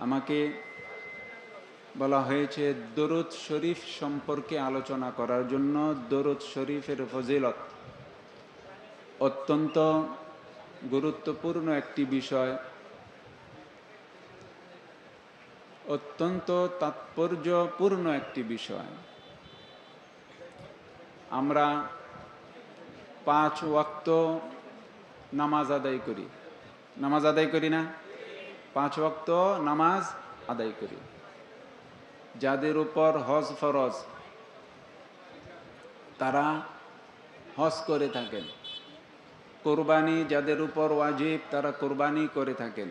আমাকে বলা হয়েছে দরুদ শরীফ সম্পর্কে আলোচনা করার জন্য দরুদ শরীফের ফজিলত অত্যন্ত গুরুত্বপূর্ণ একটি বিষয়। অত্যন্ত তাৎপর্যপূর্ণ একটি বিষয়। আমরা পাঁচ ওয়াক্ত নামাজ আদায় করি। নামাজ আদায় করি না? পাঁচ ওয়াক্ত নামাজ আদায় করি। যাদের উপর হজ ফরজ, তারা হজ করে থাকেন। কোরবানি যাদের উপর ওয়াজিব, তারা কোরবানি করে থাকেন।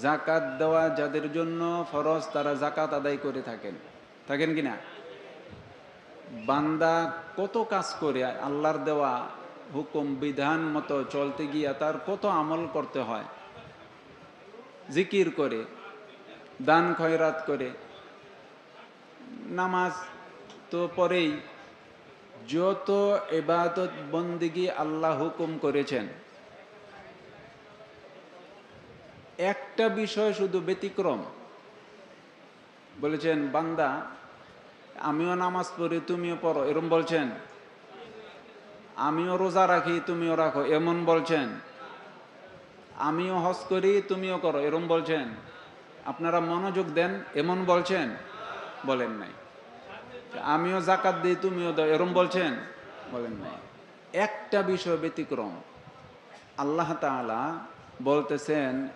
জাকাত দেওয়া যাদের জন্য ফরজ, তারা জাকাত আদায় করে থাকেন। থাকেন কি না? বান্দা কত কাজ করে, আল্লাহর দেওয়া হুকুম, বিধান মতো চলতে গিয়া তার কত আমল করতে হয়। জিকির করে, দান খয়রাত করে, নামাজ তো পরেই যত এবাদত বন্দিগি আল্লাহ হুকুম করেছেন, একটা বিষয় শুধু ব্যতিক্রম। বলেছেন, বান্দা, আমিও নামাজ পড়ি, তুমিও পড়ো, এরম বলছেন। আমিও রোজা রাখি, তুমিও রাখো, এমন বলছেন। আমিও হজ করি, তুমিও করো, এরম বলছেন। আপনারা মনোযোগ দেন, এমন বলছেন? বলেন নাই। আমিও জাকাত দিই, তুমিও দাও, এরম বলছেন? বলেন নাই। একটা বিষয় ব্যতিক্রম। আল্লাহ তাআলা বলতেছেন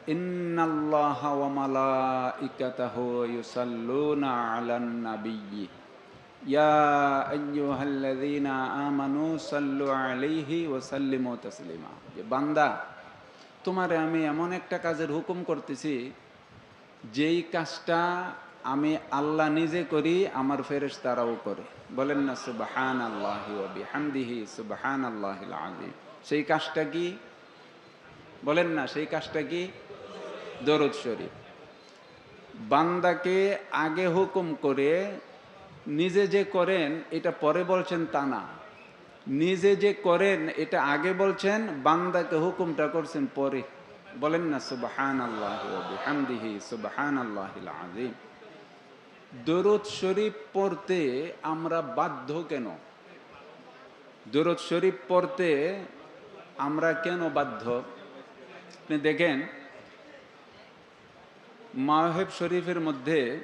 বান্দা তোমারে আমি এমন একটা কাজের হুকুম করতেছি, যেই কাজটা আমি আল্লাহ নিজে করি, আমার ফেরেশ তারাও করে। বলেন না সুবাহান আল্লাহি ওয়া বিহামদিহি সুবাহান আল্লাহ আযীম। সেই কাজটা কি? বলেন না, সেই কাজটা কি? দরুদ শরীফ। বান্দাকে আগে হুকুম করে, নিজে যে করেন, এটা পরে বলছেন তা না। নিজে যে করেন, এটা আগে বলছেন, বান্দাকে হুকুমটা করছেন পরে। বলেন না সুবাহান আল্লাহ হামদিহি সুবাহান আল্লাহিল আজিম দরুদ শরীফ পড়তে আমরা বাধ্য কেন? দরুদ শরীফ পড়তে আমরা কেন বাধ্য? আপনি দেখেন মাহেব শরীফের মধ্যে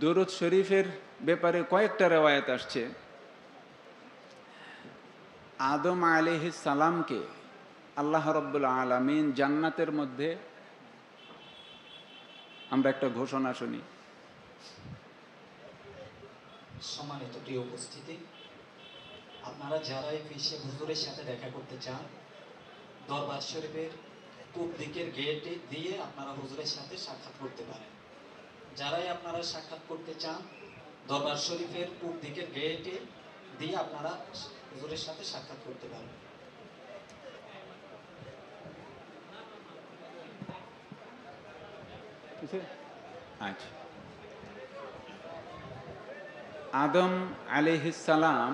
দরুদ শরীফের ব্যাপারে কয়েকটা রেওয়ায়ত আসছে। আদম আলিহি সালামকে আল্লাহ রব্বুল আলমিন জান্নাতের মধ্যে আমরা একটা ঘোষণা শুনি। সম্মানিত প্রিয় উপস্থিতি, আপনারা যারাই ফিসে হুজুরের সাথে দেখা করতে চান, দরবার শরীফের পূব দিকের গেটে দিয়ে আপনারা হুজুরের সাথে সাক্ষাৎ করতে পারেন। যারাই আপনারা সাক্ষাৎ করতে চান, দরবার শরীফের পূব দিকের গেটে দিয়ে আপনারা হুজুরের সাথে সাক্ষাৎ করতে পারেন আচ্ছা। আদম আলিহিসালাম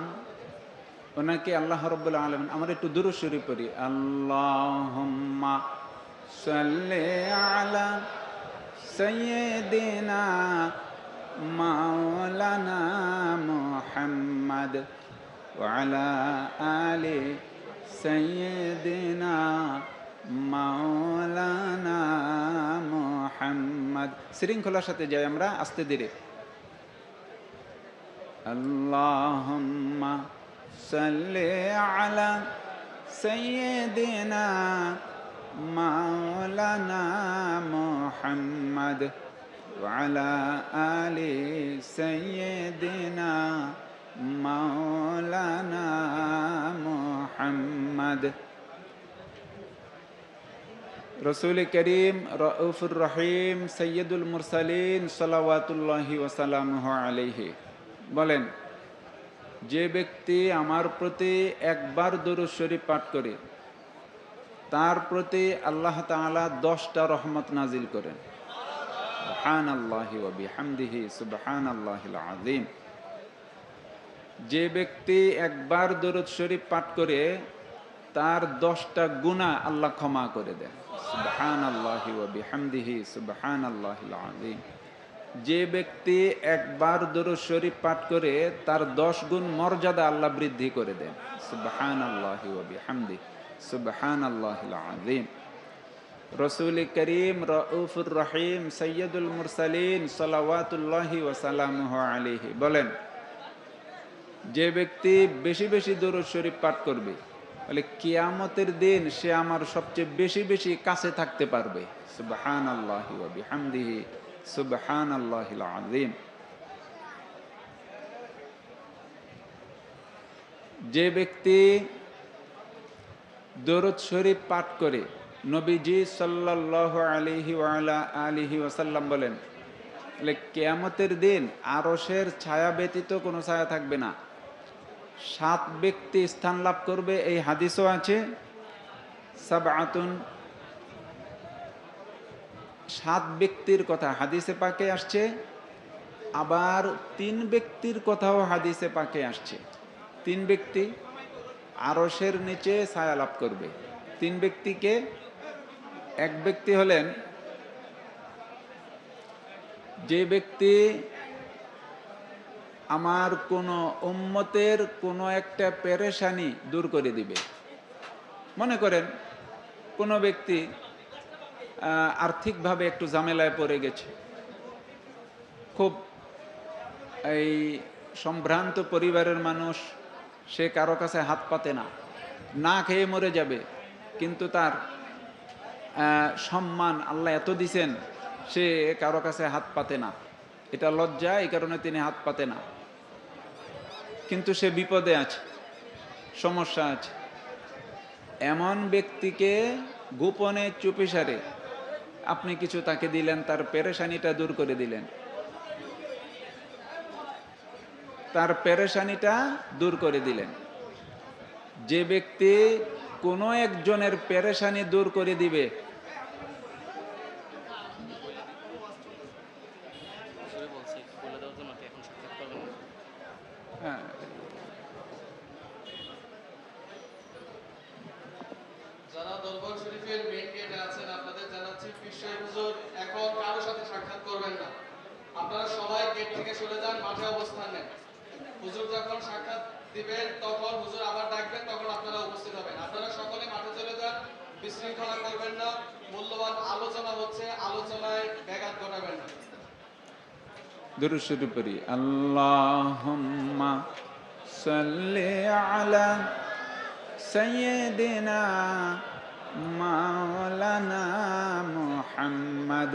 ওনাকে আল্লাহ রব্বুল আলম আমরা একটু দূর শুরু করি আল্লাহ সাল্লে আলা সৈয়দিনা মাওলানা মুহাম্মদ। ওয়ালা আলি সৈয়দিনা মাওলানা মুহাম্মদ শৃঙ্খলার সাথে যাই আমরা আস্তে ধীরে اللهم صل على سيدنا مولانا محمد وعلى آل سيدنا রসুল করিম রফুর রহিম সৈয়দুল মুরসালিন সালাওয়াতুল্লাহি ওসালাম আলিহি বলেন, যে ব্যক্তি আমার প্রতি একবার দরুদ শরীফ পাঠ করে, তার প্রতি আল্লাহ তালা দশটা রহমত নাজিল করেন। সুবহান আল্লাহ আজিম যে ব্যক্তি একবার দরুদ শরীফ পাঠ করে তার দশটা গুনাহ আল্লাহ ক্ষমা করে দেন। সুবহানাল্লাহি ওয়া বিহামদিহি, সুবহানাল্লাহিল আযীম। যে ব্যক্তি একবার দরুদ শরীফ পাঠ করে তার দশ গুণ মর্যাদা আল্লাহ বৃদ্ধি করে দেন। সুবহানাল্লাহি ওয়া বিহামদিহি সুবহানাল্লাহিল আযীম। রসুল করিম রউফুর রহিম সৈয়দুল মুরসালিন সালাওয়াতুল্লাহি ওয়াসালামুহু আলাইহি বলেন যে ব্যক্তি বেশি বেশি দরুদ শরীফ পাঠ করবে বলে কিয়ামতের দিন সে আমার সবচেয়ে বেশি বেশি কাছে থাকতে পারবে। ওয়া বিহামদিহি, সুবহানাল্লাহিল আযীম। যে ব্যক্তি দরুদ শরীফ পাঠ করে, নবীজি সাল্লাল্লাহু আলাইহি ওয়ালা আলিহি ওয়াসাল্লাম বলেন কেয়ামতের দিন আরশের ছায়া ব্যতীত কোনো ছায়া থাকবে না। সাত ব্যক্তি স্থান লাভ করবে, এই হাদিসও আছে। সাবআতুন, সাত ব্যক্তির কথা হাদিসে পাকে আসছে, আবার তিন ব্যক্তির কথাও হাদিসে পাকে আসছে। তিন ব্যক্তি আরসের নিচে ছায়া লাভ করবে। তিন ব্যক্তিকে, এক ব্যক্তি হলেন যে ব্যক্তি আমার কোনো উম্মতের কোনো একটা পেরেশানি দূর করে দিবে। মনে করেন, কোনো ব্যক্তি আর্থিকভাবে একটু ঝামেলায় পড়ে গেছে। খুব এই সম্ভ্রান্ত পরিবারের মানুষ, সে কারও কাছে হাত পাতে না। না খেয়ে মরে যাবে, কিন্তু তার সম্মান আল্লাহ এত দিছেন, সে কারও কাছে হাত পাতে না। এটা লজ্জা, এই কারণে তিনি হাত পাতে না। কিন্তু সে বিপদে আছে, সমস্যা আছে। এমন ব্যক্তিকে গোপনে চুপিসারে আপনি কিছু তাকে দিলেন, তার পেরেশানিটা দূর করে দিলেন। তার পেরেশানিটা দূর করে দিলেন। যে ব্যক্তি কোনো একজনের পেরেশানি দূর করে দিবে হুজুরে বলছে একটু বলে দেওয়ার জন্য আপনি এখন সাক্ষাৎ করবেন না হ্যাঁ, যারা দরবার শরীফের মেইন গেটে আছেন আপনাদের জানাচ্ছি পীর হুজুর এখন কারও সাথে সাক্ষাৎ করবেন না আপনারা সবাই থেকে সরে যান, মাঠে অবস্থান নেন। হুজুর যখন সাক্ষাৎ দিবেন, তখন হুজুর আবার ডাকবেন, তখন আপনারা উপস্থিত হবেন। আপনারা সকলে মাঠে চলে যান, বিশৃঙ্খলা করবেন না, মূল্যবান আলোচনা হচ্ছে, আলোচনায় ব্যাঘাত ঘটাবেন না। শরীফ পড়ি, আল্লাহুম্মা সাল্লি আলা সাইয়্যিদিনা মাওলানা মুহাম্মদ।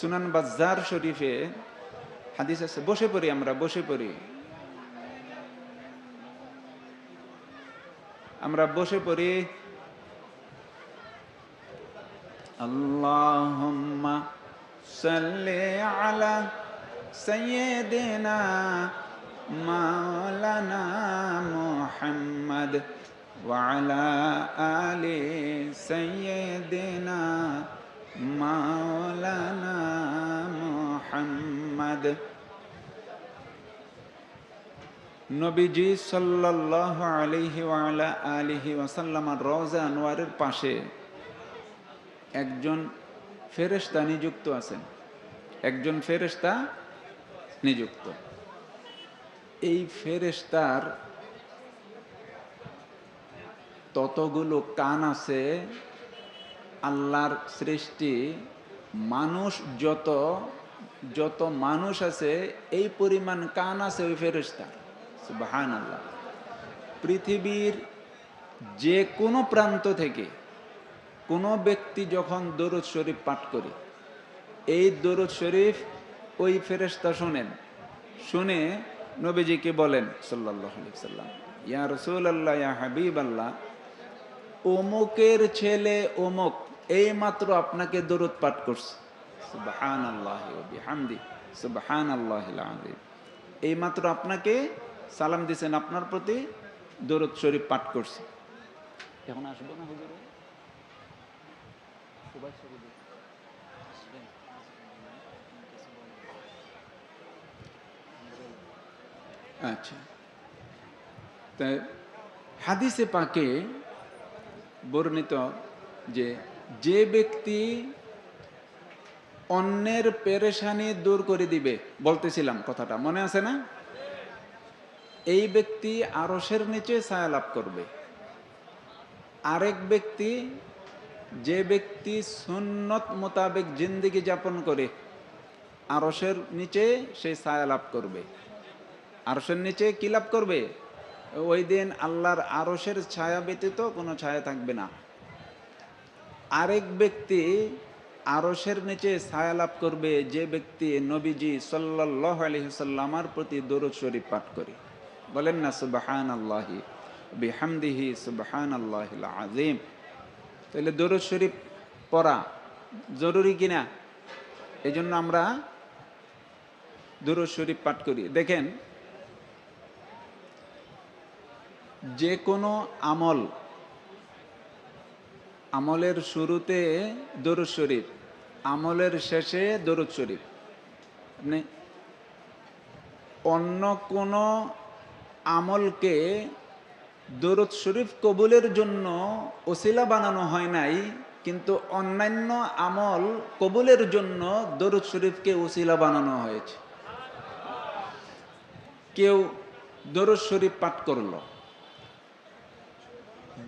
সুনান বাজার শরীফে হাদিস আছে। বসে পড়ি আমরা, বসে পড়ি। আমরা বসে পড়ি। আল্লাহুম্মা সাল্লি আলা সাইয়্যিদিনা মাওলানা মুহাম্মদ ওয়া আলে আলি সাইয়্যিদিনা মাওলানা মোহাম্মদ। নবীজি সাল্লাহ আলিহি আলা আলিহি ওয়াসাল্লামার রওজা আনোয়ারের পাশে একজন ফেরেস্তা নিযুক্ত আছেন। একজন ফেরেস্তা নিযুক্ত। এই ফেরেস্তার ততগুলো কান আছে আল্লাহর সৃষ্টি, মানুষ যত যত মানুষ আছে, এই পরিমাণ কান আছে ওই ফেরেশতার সুবহান আল্লাহ পৃথিবীর যে কোনো প্রান্ত থেকে কোনো ব্যক্তি যখন দরুদ শরীফ পাঠ করে, এই দরুদ শরীফ ওই ফেরেশতা শোনেন। শুনে নবীজিকে বলেন আলাইহি সাল্লাম ইয়া রাসূলুল্লাহ, ইয়া হাবিব আল্লাহ অমুকের ছেলে অমুক এই মাত্র আপনাকে দরুদ পাঠ করছে। সুবাহান আল্লাহ হামদি আল্লাহ এই মাত্র আপনাকে সালাম দিছেন, আপনার প্রতি দরুদ শরীফ পাঠ করছে। এখন আসব না হুজুরে? আচ্ছা। হাদিসে পাকে বর্ণিত যে যে ব্যক্তি অন্যের পেরেশানি দূর করে দিবে, বলতেছিলাম কথাটা, মনে আছে না? এই ব্যক্তি আরসের নিচে ছায়া লাভ করবে। আরেক ব্যক্তি যে ব্যক্তি সুন্নত মোতাবেক জিন্দিগি যাপন করে আরসের নিচে সে ছায়া লাভ করবে। আরসের নিচে কি লাভ করবে? ওই দিন আল্লাহর আরসের ছায়া ব্যতীত কোনো ছায়া থাকবে না। আরেক ব্যক্তি আরসের নিচে ছায়া লাভ করবে, যে ব্যক্তি নবীজি সাল্লাহ আলহিসাল্লামার প্রতি দরুদ শরীফ পাঠ করে। বলেন না সুবাহান আল্লাহি বিহামদিহি সুবাহান আল্লাহ আজিম তাহলে দরুদ শরীফ পড়া জরুরি কিনা? এই জন্য আমরা দরুদ শরীফ পাঠ করি। দেখেন, যে কোনো আমল আমলের শুরুতে দরুদ শরীফ, আমলের শেষে দরুদ শরীফ। অন্য কোনো আমলকে দরুদ শরীফ কবুলের জন্য ওসিলা বানানো হয় নাই, কিন্তু অন্যান্য আমল কবুলের জন্য দরুদ শরীফকে ওসিলা বানানো হয়েছে। কেউ দরুদ শরীফ পাঠ করল।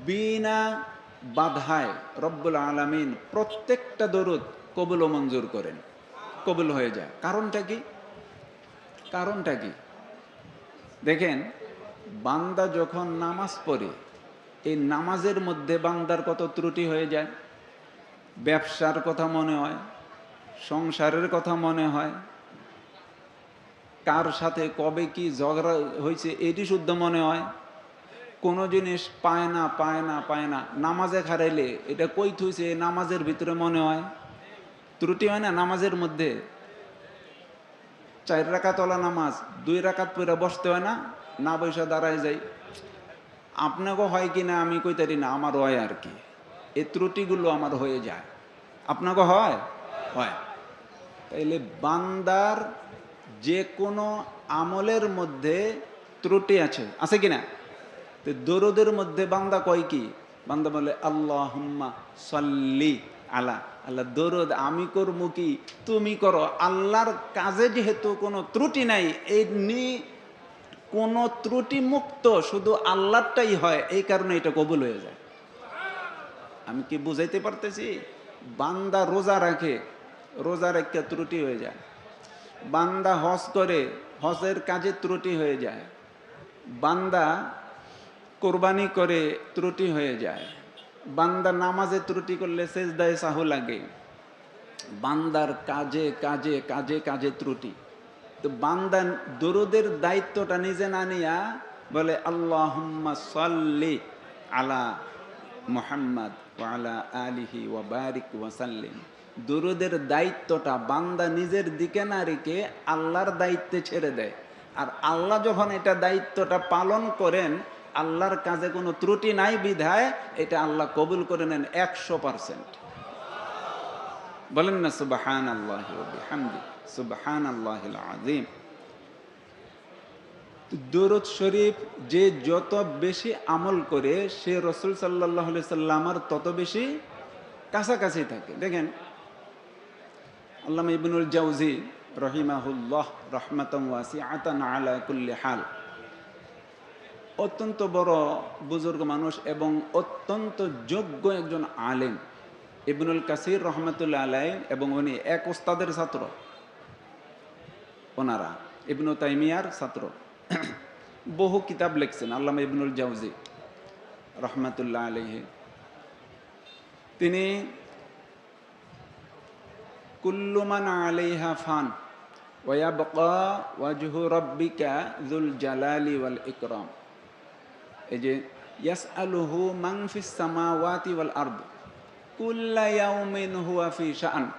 বিনা বাধায় রব্বুল আলমিন প্রত্যেকটা দরুদ কবুল ও মঞ্জুর করেন। কবুল হয়ে যায়। কারণটা কি? কারণটা কি? দেখেন, বান্দা যখন নামাজ পড়ে, এই নামাজের মধ্যে বান্দার কত ত্রুটি হয়ে যায়? ব্যবসার কথা মনে হয়, সংসারের কথা মনে হয়, কার সাথে কবে কি ঝগড়া হয়েছে এটি শুদ্ধ মনে হয় কোনো জিনিস পায় না পায় না পায় না, নামাজে খারাইলে এটা কই থুইছে? নামাজের ভিতরে মনে হয় ত্রুটি হয় না নামাজের মধ্যে? চার রাকাত তোলা নামাজ, দুই রাকাত পরে বসতে হয় না না বৈশা দাঁড়ায় যাই। আপনাকেও হয় কি না আমি কইতারি না আমার হয় আর কি। এই ত্রুটিগুলো আমার হয়ে যায়। আপনাকে হয়? হয়। তাইলে বান্দার যে কোনো আমলের মধ্যে ত্রুটি আছে আছে কি না তো দরদের মধ্যে বান্দা কয় কি? বান্দা বলে আল্লাহ সাল্লি আলা আল্লাহ, দরদ আমি করব কি? তুমি করো। আল্লাহর কাজে যেহেতু কোনো ত্রুটি নাই এই নি কোনো ত্রুটি মুক্ত শুধু আল্লাহটাই হয়, এই কারণে এটা কবুল হয়ে যায়। আমি কি বুঝাইতে পারতেছি? বান্দা রোজা রাখে, রোজা রেখে ত্রুটি হয়ে যায়। বান্দা হজ করে, হজের কাজে ত্রুটি হয়ে যায়। বান্দা কোরবানি করে ত্রুটি হয়ে যায়। বান্দা নামাজে ত্রুটি করলে সেজদায় সাহু লাগে। বান্দার কাজে কাজে কাজে কাজে ত্রুটি। তো বান্দা দরুদের দায়িত্বটা নিজে না নিয়া বলে আল্লাহ সাল্লি আলা মোহাম্মদ ওয়ালা আলিহি ওয়া বারিক ওয়াসাল্লিম দুরুদের দায়িত্বটা বান্দা নিজের দিকে না রেখে আল্লাহর দায়িত্বে ছেড়ে দেয়। আর আল্লাহ যখন এটা দায়িত্বটা পালন করেন আল্লাহর কাজে কোনো ত্রুটি নাই বিধায় এটা আল্লাহ কবুল করে নেন একশো পার্সেন্ট। বলেন না সুবাহান আল্লাহ হামদি সুবাহান আল্লাহ আজিম দরুদ শরীফ যে যত বেশি আমল করে, সে রসুল সাল্লাহ সাল্লামার তত বেশি কাছাকাছি থাকে। দেখেন আল্লাহ ইবনুল জাউজি রহিমাহুল্লাহ রহমাতম ওয়াসি আতান আলা কুল্লি হাল অত্যন্ত বড় বুজুর্গ মানুষ এবং অত্যন্ত যোগ্য একজন আলেম। ইবনুল কাসির রহমতুল্লাহ আলাই এবং উনি এক ওস্তাদের ছাত্র। ওনারা, ইবনু তাইমিয়ার ছাত্র। বহু কিতাব লিখছেন, আল্লামা ইবনুল জাউজি রহমতুল্লাহ আলহি তিনি কুল্লুমান আলাইহা ফান ওয়াবকা ওয়াজহু রব্বিকা যুল জালালি ওয়াল ইকরাম। এই যে ইয়াস আলুহু মাংফিস সামাওয়াতি ওয়াল আর্দ, কুল্লা ইয়াউমিন হুয়া ফি শাআন।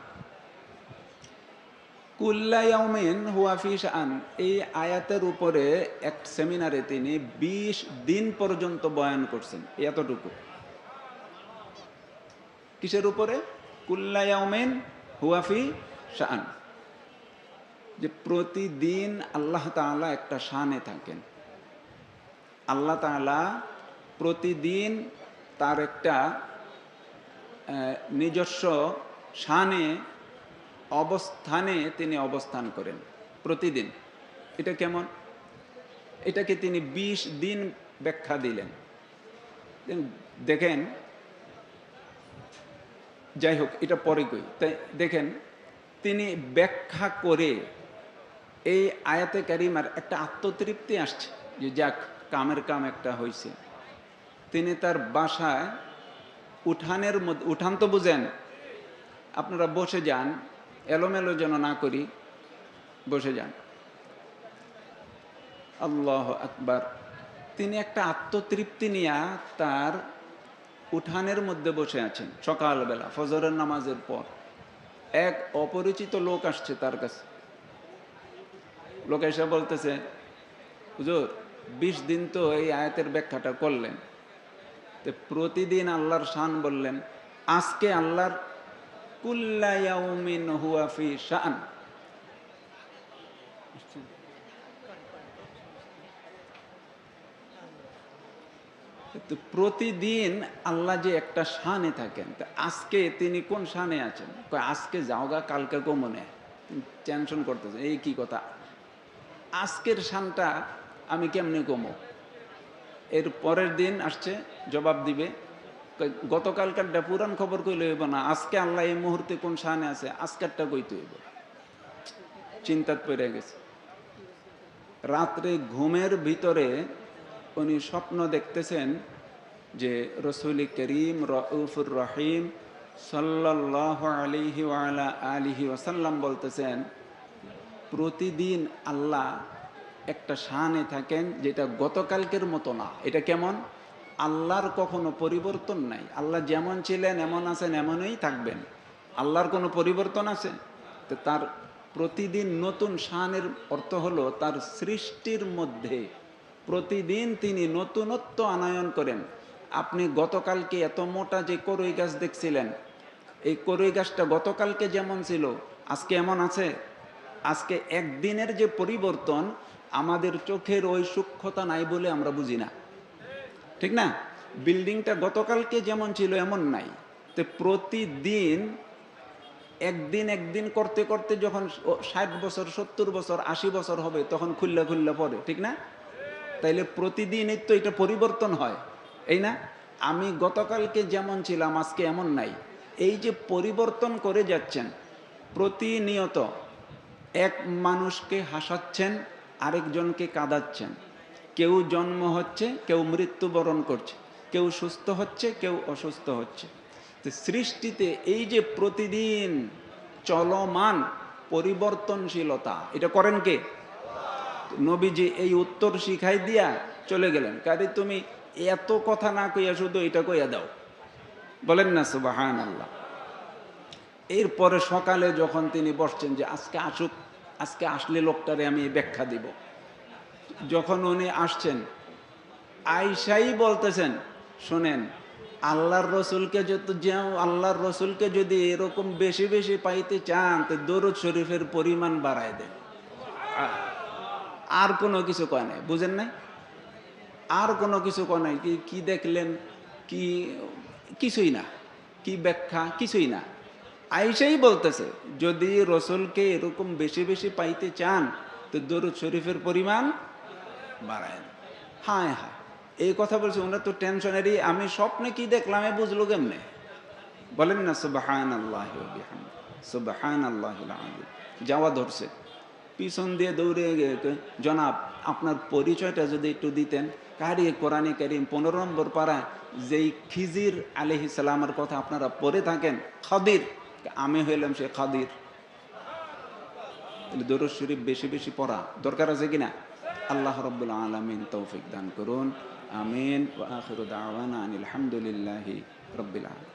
কুল্লা ইয়াউমিন হুয়া ফি শাআন, এই আয়াতের উপরে এক সেমিনারে তিনি ২০ দিন পর্যন্ত বয়ান করছেন, এতটুকু। কিসের উপরে? কুল্লা ইয়াউমিন হুয়া ফি শাআন। যে প্রতিদিন আল্লাহ তাআলা একটা শানে থাকেন। আল্লাহ তাআলা প্রতিদিন তার একটা নিজস্ব শানে, অবস্থানে তিনি অবস্থান করেন প্রতিদিন। এটা কেমন? এটাকে তিনি ২০ দিন ব্যাখ্যা দিলেন। দেখেন, যাই হোক, এটা পরে কই। তাই দেখেন, তিনি ব্যাখ্যা করে এই আয়াতে কারিমার একটা আত্মতৃপ্তি আসছে যে যাক কামের কাম একটা হয়েছে তিনি তার বাসায় উঠানের মধ্যে, উঠান তো বুঝেন, আপনারা বসে যান, এলোমেলো যেন না করি, বসে যান। আল্লাহ আকবার। তিনি একটা আত্মতৃপ্তি নিয়ে তার উঠানের মধ্যে বসে আছেন, সকালবেলা, ফজরের নামাজের পর। এক অপরিচিত লোক আসছে তার কাছে। লোক এসে বলতেছে, হুজুর বিশ দিন তো এই আয়াতের ব্যাখ্যাটা করলেন। তো প্রতিদিন আল্লাহর শান বললেন, আজকে আল্লাহর কুল্লা ইয়াউমিন শান। তো প্রতিদিন আল্লাহ যে একটা শানে থাকেন, তা আজকে তিনি কোন শানে আছেন? আজকে যাওগা কালকে কমনে টেনশন করতেছে এই কি কথা? আজকের শানটা আমি কেমনে কমো? এর পরের দিন আসছে, জবাব দিবে গতকালকারটা পুরান খবর কইলে হইব না, আজকে আল্লাহ এই মুহূর্তে কোন শানে আছে, আজকেরটা কইতে হইব। চিন্তাত পড়ে গেছে। রাত্রে ঘুমের ভিতরে উনি স্বপ্ন দেখতেছেন যে রসুল করিম রউফুর রহিম সাল্লাহ আলিহি ওয়ালা আলিহি ওয়াসাল্লাম বলতেছেন, প্রতিদিন আল্লাহ একটা শানে থাকেন যেটা গতকালকের মতো না। এটা কেমন? আল্লাহর কখনো পরিবর্তন নাই। আল্লাহ যেমন ছিলেন, এমন আছেন, এমনই থাকবেন। আল্লাহর কোনো পরিবর্তন আছে? তো তার প্রতিদিন নতুন শানের অর্থ হলো তার সৃষ্টির মধ্যে প্রতিদিন তিনি নতুনত্ব আনায়ন করেন। আপনি গতকালকে এত মোটা যে করই গাছ দেখছিলেন, এই করই গাছটা গতকালকে যেমন ছিল, আজকে এমন আছে? আজকে একদিনের যে পরিবর্তন আমাদের চোখের ওই সূক্ষ্মতা নাই বলে আমরা বুঝি না। ঠিক না? বিল্ডিংটা গতকালকে যেমন ছিল এমন নাই। তো প্রতিদিন একদিন একদিন করতে করতে যখন ষাট বছর, সত্তর বছর, আশি বছর হবে, তখন খুললে খুললে পড়ে ঠিক না? তাইলে প্রতিদিনই তো এটা পরিবর্তন হয়, এই না? আমি গতকালকে যেমন ছিলাম, আজকে এমন নাই। এই যে পরিবর্তন করে যাচ্ছেন, প্রতিনিয়ত এক মানুষকে হাসাচ্ছেন আরেকজনকে কাঁদাচ্ছেন। কেউ জন্ম হচ্ছে, কেউ মৃত্যুবরণ করছে। কেউ সুস্থ হচ্ছে, কেউ অসুস্থ হচ্ছে। তো সৃষ্টিতে এই যে প্রতিদিন চলমান পরিবর্তনশীলতা, এটা করেন কে? নবীজি এই উত্তর শিখাই দিয়া চলে গেলেন। কারে তুমি এত কথা না কইয়া শুধু এটা কইয়া দাও। বলেন না সুবাহান আল্লাহ এরপরে সকালে যখন তিনি বসছেন যে আজকে আসুক আজকে আসলে লোকটারে আমি ব্যাখ্যা দিব। যখন উনি আসছেন আইসাই বলতেছেন, শোনেন, আল্লাহর রসুলকে যত আল্লাহর রসুলকে যদি এরকম বেশি বেশি পাইতে চান, তো দরুদ শরীফের পরিমাণ বাড়ায় দেন। আর কোনো কিছু কয় নাই, বুঝেন নাই? আর কোনো কিছু কয় নাই কি দেখলেন, কি, কিছুই না, কি ব্যাখ্যা, কিছুই না। আইসাই বলতেছে, যদি রসুলকে এরকম বেশি বেশি পাইতে চান, তো দরুদ শরীফের পরিমাণ বাড়ায়। হায় হায়, এই কথা বলছে ওনার তো টেনশনেরই, আমি স্বপ্নে কি দেখলাম বুঝলো কেমনে? বলেন না সুবাহান আল্লাহ সুবাহান আল্লাহ যাওয়া ধরছে। পিছন দিয়ে দৌড়ে জনাব, আপনার পরিচয়টা যদি একটু দিতেন কারি কোরআনে করিম পনেরো নম্বর পাড়ায় যেই খিজির আলহি সালামের কথা আপনারা পড়ে থাকেন, খাদির আমি হইলাম সে খাদির দরুদ শরীফ বেশি বেশি পড়া। দরকার আছে কিনা? আল্লাহ রব্বুল আলমিন তৌফিক দান করুন। আমিন। আখিরু দাওয়ানা আনিল হামদুলিল্লাহি রব্বিল আলামিন।